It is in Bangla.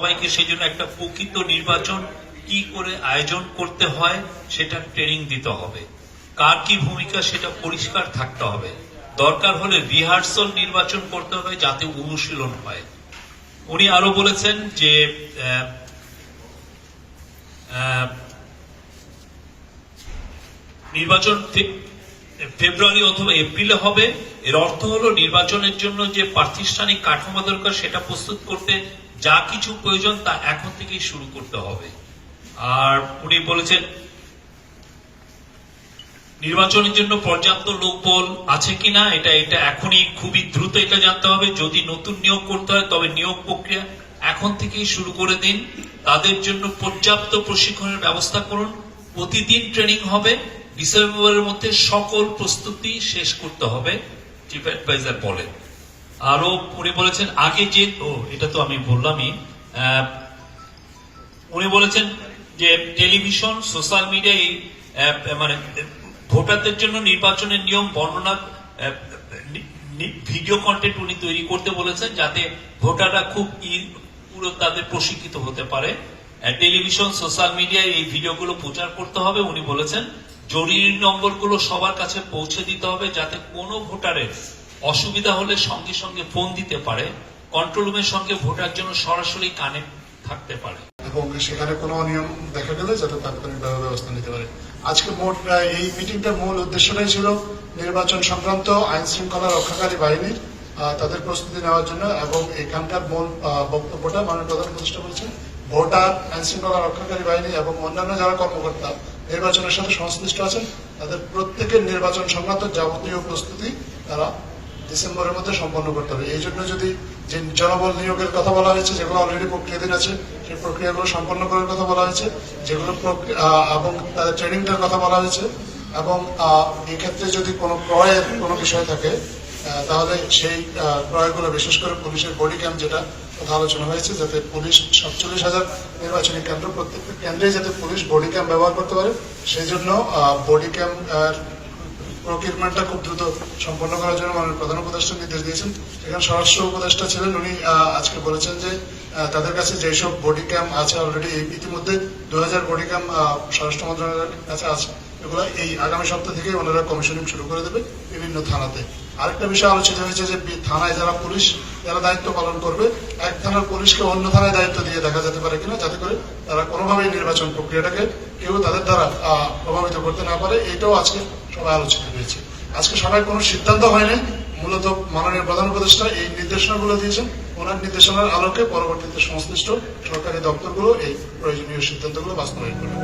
সবাইকে সেই জন্য একটা প্রকৃত নির্বাচন কি করে আয়োজন করতে হয় সেটা ট্রেনিং দিতে হবে। কার কি ভূমিকা সেটা পরিষ্কার থাকতে হবে। দরকার হলে রিহার্সাল নির্বাচন করতে হবে যাতে অনুশীলন হয়। উনি আরও বলেছেন যে নির্বাচন ফেব্রুয়ারি অথবা এপ্রিলে হবে। এর অর্থ হলো নির্বাচনের জন্য যে প্রাতিষ্ঠানিক কাঠামো দরকার সেটা প্রস্তুত করতে যা কিছু প্রয়োজন তা এখন থেকেই শুরু করতে হবে। আর উনি বলেছেন, নির্বাচনের জন্য পর্যাপ্ত লোকবল আছে কিনা, এটা এটা এখনই খুবই দ্রুত এটা জানতে হবে। যদি নতুন নিয়োগ করতে হয়, তবে নিয়োগ প্রক্রিয়া এখন থেকেই শুরু করে দিন। তাদের জন্য পর্যাপ্ত প্রশিক্ষণের ব্যবস্থা করুন। প্রতিদিন ট্রেনিং হবে। ডিসেম্বরের মধ্যে সকল প্রস্তুতি শেষ করতে হবে চিফ অ্যাডভাইজার বলেন। আরও উনি বলেছেন, আগে যে ও, এটা তো আমি বললামই উনি বলেছেন যে টেলিভিশন, সোশ্যাল মিডিয়া, এই মানে ভোটারদের জন্য নির্বাচনের নিয়ম, বর্ণনা ভিডিও কন্টেন্ট উনি তৈরি করতে বলেছেন যাতে ভোটাররা খুব পুরো তাদের প্রশিক্ষিত হতে পারে। টেলিভিশন, সোশ্যাল মিডিয়ায় এই ভিডিওগুলো প্রচার করতে হবে, উনি বলেছেন। জরুরি নম্বরগুলো সবার কাছে পৌঁছে দিতে হবে যাতে কোনো ভোটারের অসুবিধা হলে সঙ্গে সঙ্গে ফোন দিতে পারে কন্ট্রোল রুমের সঙ্গে ভোটার জন্য সরাসরি কানেক্ট থাকতে পারে। এবং সেখানে কোনো অনিয়ম দেখা গেলে যাতে তাৎক্ষণিকভাবে ব্যবস্থা নিতে পারে। আজকে মোট এই মিটিংটার মূল উদ্দেশ্যটাই ছিল নির্বাচন সংক্রান্ত আইন শৃঙ্খলা রক্ষাকারী বাহিনীর তাদের প্রস্তুতি নেওয়ার জন্য এবং এখানকার মূল বক্তব্যটা মাননীয় প্রধান উপদেষ্টা বলছেন, ভোটার, আইন শৃঙ্খলা রক্ষাকারী বাহিনী এবং অন্যান্য যারা কর্মকর্তা নির্বাচনের সাথে সংশ্লিষ্ট আছেন, তাদের প্রত্যেকের নির্বাচন সংক্রান্ত যাবতীয় প্রস্তুতি তারা ডিসেম্বরের মধ্যে সম্পন্ন করতে হবে। এই জন্য যদি যে জনবল নিয়োগের কথা বলা হয়েছে যেগুলো অলরেডি প্রক্রিয়াধীন আছে সেই প্রক্রিয়াগুলো সম্পন্ন করার কথা বলা হয়েছে। যেগুলো এবং তাদের ট্রেনিংটার কথা বলা হয়েছে। এবং আহ, এই ক্ষেত্রে যদি কোনো ক্রয়ের কোনো বিষয় থাকে তাহলে সেই ক্রয়গুলো বিশেষ করে পুলিশের বডি ক্যাম্প যেটা কথা আলোচনা হয়েছে যাতে পুলিশ সাতচল্লিশ হাজার নির্বাচনী কেন্দ্র প্রত্যেকটা কেন্দ্রে যাতে পুলিশ বডি ক্যাম্প ব্যবহার করতে পারে। সেই জন্য বডি ক্যাম্প প্রকিউরমেন্টটা খুব দ্রুত সম্পন্ন করার জন্য মাননীয় প্রধান উপদেষ্টা নির্দেশ দিয়েছেন। সেখানে স্বরাষ্ট্র উপদেষ্টা ছিলেন, উনি আজকে বলেছেন যে তাদের কাছে যেসব বডি ক্যাম্প আছে অলরেডি ইতিমধ্যে দু হাজার বডি ক্যাম্প স্বরাষ্ট্র মন্ত্রণালয়ের কাছে আছে। এগুলো এই আগামী সপ্তাহ থেকে ওনারা কমিশনিং শুরু করে দেবে বিভিন্ন থানাতে। আরেকটা বিষয় আলোচিত হয়েছে যে থানায় যারা পুলিশ, যারা দায়িত্ব পালন করবে, এক থানার পুলিশকে অন্য থানায় দায়িত্ব দিয়ে দেখা যেতে পারে কিনা, যাতে করে তারা কোনোভাবেই নির্বাচন প্রক্রিয়াটাকে কেউ তাদের দ্বারা প্রভাবিত করতে না পারে, এটাও আজকে সবাই আলোচনা হয়েছে। আজকে সবাই কোনো সিদ্ধান্ত হয়নি। মূলত মাননীয় প্রধান উপদেষ্টা এই নির্দেশনাগুলো দিয়েছেন। ওনার নির্দেশনার আলোকে পরবর্তীতে সংশ্লিষ্ট সরকারি দপ্তরগুলো এই প্রয়োজনীয় সিদ্ধান্তগুলো বাস্তবায়ন করবে।